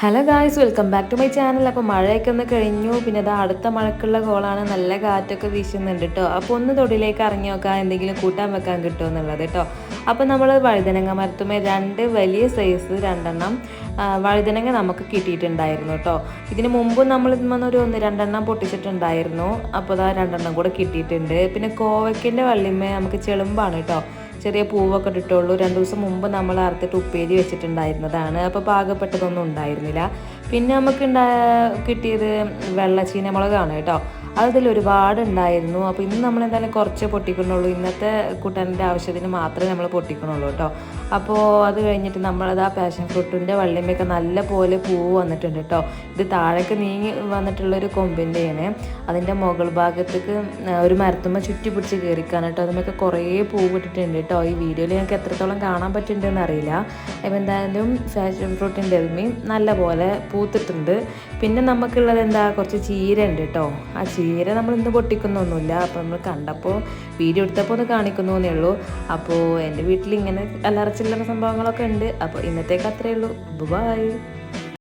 Hello guys welcome back to my channel അപ്പോൾ മഴയൊക്കെ ഒന്ന് കഴിഞ്ഞു. പിന്നെ അത് അടുത്ത മഴക്കുള്ള കോളാണ്. നല്ല കാറ്റൊക്കെ വീശുന്നുണ്ട് കേട്ടോ അപ്പോൾ ഒന്ന് തൊടിലേക്ക് ഇറങ്ങി നോക്കാം. എന്തെങ്കിലും കൂട്ടാൻ വെക്കാൻ കിട്ടുമോ എന്നുള്ളത് കേട്ടോ അപ്പോൾ നമ്മൾ വഴുതനങ്ങ മരത്തുമേ രണ്ട് വലിയ സൈസ് രണ്ടെണ്ണം വഴുതനങ്ങ നമുക്ക് കിട്ടിയിട്ടുണ്ടായിരുന്നു കേട്ടോ ഇതിന് മുമ്പ് നമ്മൾ ഒരു ഒന്ന് രണ്ടെണ്ണം പൊട്ടിച്ചിട്ടുണ്ടായിരുന്നു. അപ്പോൾ അതാ രണ്ടെണ്ണം കൂടെ കിട്ടിയിട്ടുണ്ട്. പിന്നെ കോവയ്ക്കിന്റെ വള്ളിമേ നമുക്ക് ചെളുമ്പാണ് കേട്ടോ ചെറിയ പൂവൊക്കെ ഇട്ടിട്ടുള്ളൂ. രണ്ട് ദിവസം മുമ്പ് നമ്മൾ അറുത്തിട്ട് ഉപ്പേരി വെച്ചിട്ടുണ്ടായിരുന്നതാണ്. അപ്പോൾ പാകപ്പെട്ടതൊന്നും ഉണ്ടായിരുന്നില്ല. പിന്നെ നമുക്ക് ഉണ്ടാ കിട്ടിയത് വെള്ളച്ചീന മുളകാണ് കേട്ടോ. അതിൽ ഒരുപാട് ഉണ്ടായിരുന്നു അപ്പോൾ ഇന്ന് നമ്മൾ എന്തായാലും കുറച്ച് പൊട്ടിക്കണുള്ളൂ. ഇന്നത്തെ കൂട്ടാനിന്റെ ആവശ്യത്തിന് മാത്രമേ നമ്മൾ പൊട്ടിക്കണുള്ളൂ കേട്ടോ. അപ്പോൾ അത് കഴിഞ്ഞിട്ട് നമ്മളത് ആ പാഷൻ ഫ്രൂട്ടിന്റെ വള്ളിമയൊക്കെ നല്ല പോലെ പൂവ് വന്നിട്ടുണ്ട് കേട്ടോ. ഇത് താഴേക്ക് നീങ്ങി വന്നിട്ടുള്ളൊരു കൊമ്പിന്റെയാണ്. അതിന്റെ മുകൾ ഭാഗത്തേക്ക് ഒരു മരത്തുമ്മ ചുറ്റി പിടിച്ച് കയറിക്കാൻ കേട്ടോ. അതുമൊക്കെ കുറേ പൂവ് ഇട്ടിട്ടുണ്ട് കേട്ടോ. ഈ വീഡിയോയിൽ ഞങ്ങൾക്ക് എത്രത്തോളം കാണാൻ പറ്റുന്നുണ്ടെന്ന് അറിയില്ല. അപ്പോൾ എന്തായാലും ഫാഷൻ ഫ്രൂട്ടിന്റെ അതുമയും നല്ല പോലെ പൂത്തിട്ടുണ്ട്. പിന്നെ നമുക്കുള്ളത് എന്താ? കുറച്ച് ചീര ഉണ്ട് കേട്ടോ. ആ ചീര നമ്മൾ ഇന്ന് പൊട്ടിക്കുന്നൊന്നുമില്ല. അപ്പോൾ നമ്മൾ കണ്ടപ്പോൾ വീഡിയോ എടുത്തപ്പോൾ ഒന്ന് കാണിക്കുന്നു എന്നേ ഉള്ളൂ. അപ്പോൾ എന്റെ വീട്ടിൽ ഇങ്ങനെ അല്ലറ ചില്ലറ സംഭവങ്ങളൊക്കെ ഉണ്ട്. അപ്പോൾ ഇന്നത്തേക്ക് അത്രയേ ഉള്ളൂ. ബൈ